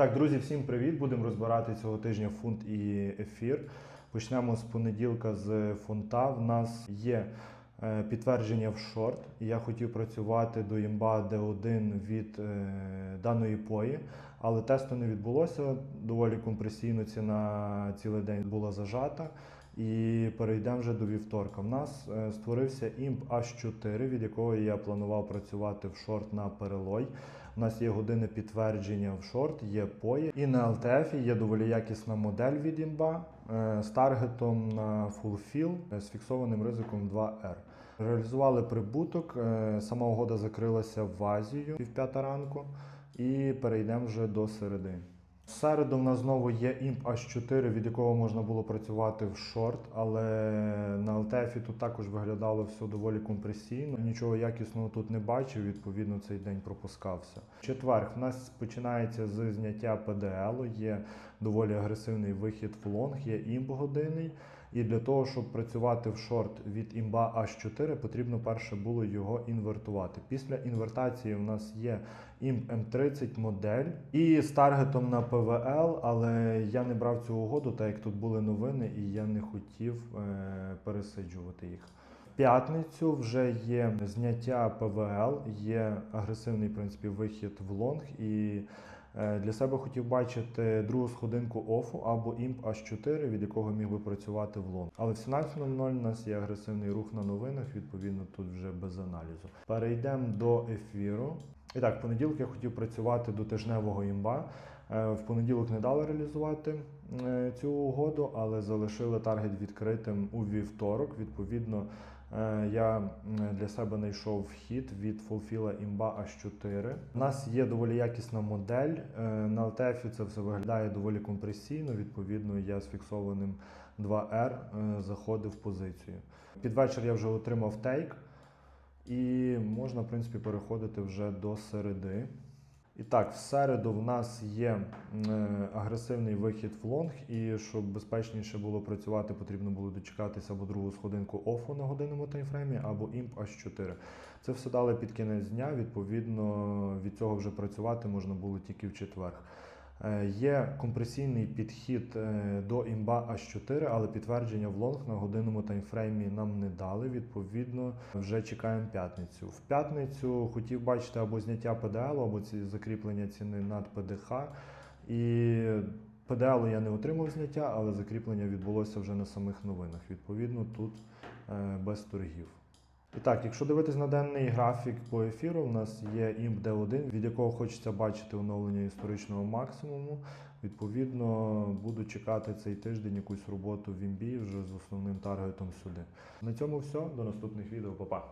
Так, друзі, всім привіт! Будемо розбирати цього тижня фунт і ефір. Почнемо з понеділка з фунта. В нас є е, підтвердження в шорт. Я хотів працювати до імба D1 від е, даної пої, але тесту не відбулося. Доволі компресійно ціна цілий день була зажата. І перейдемо вже до вівторка. У нас е, створився імп H4, від якого я планував працювати в шорт на перелой. У нас є години підтвердження в шорт, є пої. І на LTF є доволі якісна модель від імба е, з таргетом на fill е, з фіксованим ризиком 2R. Реалізували прибуток. Сама угода закрилася в Азію пів п'ята ранку. І перейдемо вже до середи. Середу в нас знову є імп H4, від якого можна було працювати в шорт, але на LTF тут також виглядало все доволі компресійно. Нічого якісного тут не бачив, відповідно, цей день пропускався. Четверг в нас починається з зняття ПДЛ, є доволі агресивний вихід в лонг, є імп годинний. І для того, щоб працювати в шорт від імба H4, потрібно перше було його інвертувати. Після інвертації у нас є імп М30 модель і з таргетом на ПВЛ, але я не брав цю угоду, так як тут були новини, і я не хотів е, пересиджувати їх. П'ятницю вже є зняття ПВЛ, є агресивний в принципі, вихід в лонг і. Е, Для себе хотів бачити другу сходинку офу або імп H4, від якого міг би працювати в лонг. Але в 17.00 у нас є агресивний рух на новинах, відповідно, тут вже без аналізу. Перейдемо до ефіру. І так, в понеділок я хотів працювати до тижневого імба. Е, В понеділок не дали реалізувати е, цю угоду, але залишили таргет відкритим у вівторок. Відповідно, я для себе знайшов вхід від Fulfill імба H4. У нас є доволі якісна модель. Е, На LTF це все виглядає доволі компресійно. Відповідно, я з фіксованим 2R е, заходив в позицію. Під вечір я вже отримав тейк. І можна, в принципі, переходити вже до середи. І так, в середу в нас є е, агресивний вихід в лонг, і щоб безпечніше було працювати, потрібно було дочекатися або другу сходинку офу на годинному таймфреймі, або імп H4. Це все дали під кінець дня. Відповідно, від цього вже працювати можна було тільки в четвер. Е, Є компресійний підхід е, до імба H4, але підтвердження в лонг на годинному таймфреймі нам не дали. Відповідно, вже чекаємо п'ятницю. В п'ятницю хотів бачити або зняття ПДЛ, або ці закріплення ціни над ПДХ. І ПДЛ я не отримав зняття, але закріплення відбулося вже на самих новинах. Відповідно, тут е, без торгів. І так, якщо дивитись на денний графік по ефіру, у нас є імп D1, від якого хочеться бачити оновлення історичного максимуму. Відповідно, буду чекати цей тиждень якусь роботу в імбі вже з основним таргетом сюди. На цьому все. До наступних відео, Па-па!